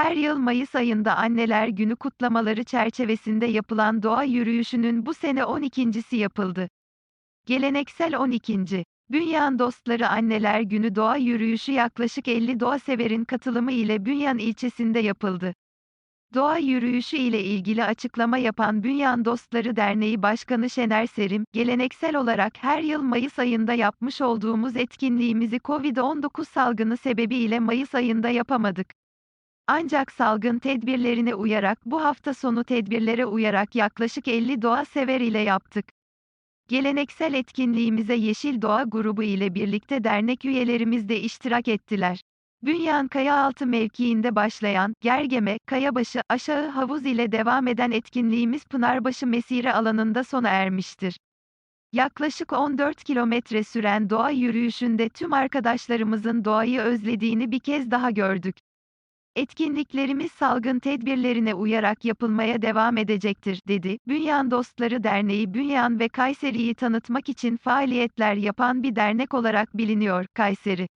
Her yıl Mayıs ayında Anneler Günü kutlamaları çerçevesinde yapılan doğa yürüyüşünün bu sene 12.si yapıldı. Geleneksel 12. Bünyan Dostları Anneler Günü doğa yürüyüşü yaklaşık 50 doğa severin katılımı ile Bünyan ilçesinde yapıldı. Doğa yürüyüşü ile ilgili açıklama yapan Bünyan Dostları Derneği Başkanı Şener Serim, geleneksel olarak her yıl Mayıs ayında yapmış olduğumuz etkinliğimizi Covid-19 salgını sebebiyle Mayıs ayında yapamadık. Ancak salgın tedbirlerine uyarak bu hafta sonu tedbirlere uyarak yaklaşık 50 doğa sever ile yaptık. Geleneksel etkinliğimize Yeşil Doğa grubu ile birlikte dernek üyelerimiz de iştirak ettiler. Bünyan Kayaaltı mevkiinde başlayan, Gergeme, Kayabaşı, Aşağı Havuz ile devam eden etkinliğimiz Pınarbaşı Mesire alanında sona ermiştir. Yaklaşık 14 kilometre süren doğa yürüyüşünde tüm arkadaşlarımızın doğayı özlediğini bir kez daha gördük. Etkinliklerimiz salgın tedbirlerine uyarak yapılmaya devam edecektir, dedi. Bünyan Dostları Derneği Bünyan ve Kayseri'yi tanıtmak için faaliyetler yapan bir dernek olarak biliniyor, Kayseri.